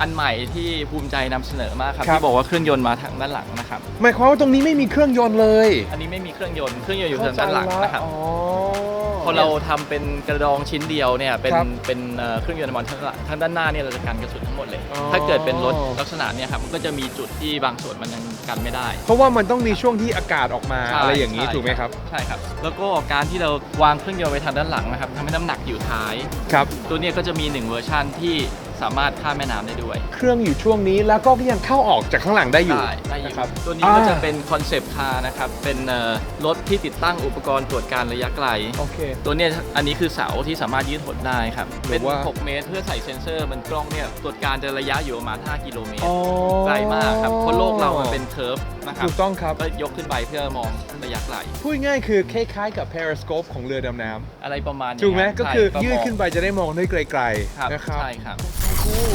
อันใหม่ที่ภูมิใจนำเสนอมากครับครับ ที่บอกว่าเครื่องยนต์มาทางด้านหลังนะครับ หมายความว่าตรงนี้ไม่มีเครื่องยนต์เลยอันนี้ไม่มีเครื่องยนต์เครื่องยนต์อยู่ทางด้านหลังนะครับอ๋อ พอเราทำเป็นกระดองชิ้นเดียวเนี่ยเป็นครับเป็นเอ่อเครื่องยนต์น้ำมันทางด้านหลังทางด้านหน้าเนี่ยเราจะกันกระสุนทั้งหมดเลย อ๋อ ถ้าเกิดเป็นรถลักษณะเนี่ยครับมันก็จะมีจุดที่บางส่วนมันยังกันไม่ได้ เพราะว่ามันต้องมีช่วงที่อากาศออกมาใช่อะไรอย่างนี้ใช่ ถูกไหมครับ ใช่ครับ แล้วก็การที่เราวางเครื่องยนต์ไว้ทางด้านหลังนะครับทำให้น้ำหนักอยู่ท้าย ครับ ตัวเนี้ยก็จะมีหนึ่งเวอร์ชันที่ สามารถข้ามแม่น้ำได้ด้วยเครื่องอยู่ช่วงนี้แล้วก็ยังเข้าออกจากข้างหลังได้อยู่ ได้ได้อยู่นะครับตัวนี้ก็อ่า จะเป็นคอนเซปต์คาร์นะครับ เป็นเอ่อรถที่ติดตั้งอุปกรณ์ตรวจการระยะไกล โอเค ตัวเนี้ยอันนี้คือเสาที่สามารถยืดหดได้ครับ หรืเป็อนว่า 6เมตรเพื่อใส่เซ็นเซอร์มันกล้องเนี่ยตรวจการจะระยะอยู่ประมาณ 5 กิโลเมตร อ๋อไกลมากครับเพราะโลกเรามันเป็นเคิร์ฟนะครับถูกต้องครับ ก็ยกขึ้นไปเพื่อมองระยะไกล พูดง่ายๆคือคล้ายๆกับ periscope ของเรือดำน้อะไรประมาณำนี้ถูกไหมรับก็คือใช่ยืดมองขึ้นไปจะได้มองได้ไกลครับๆนะครับ ใช่ครับ คู่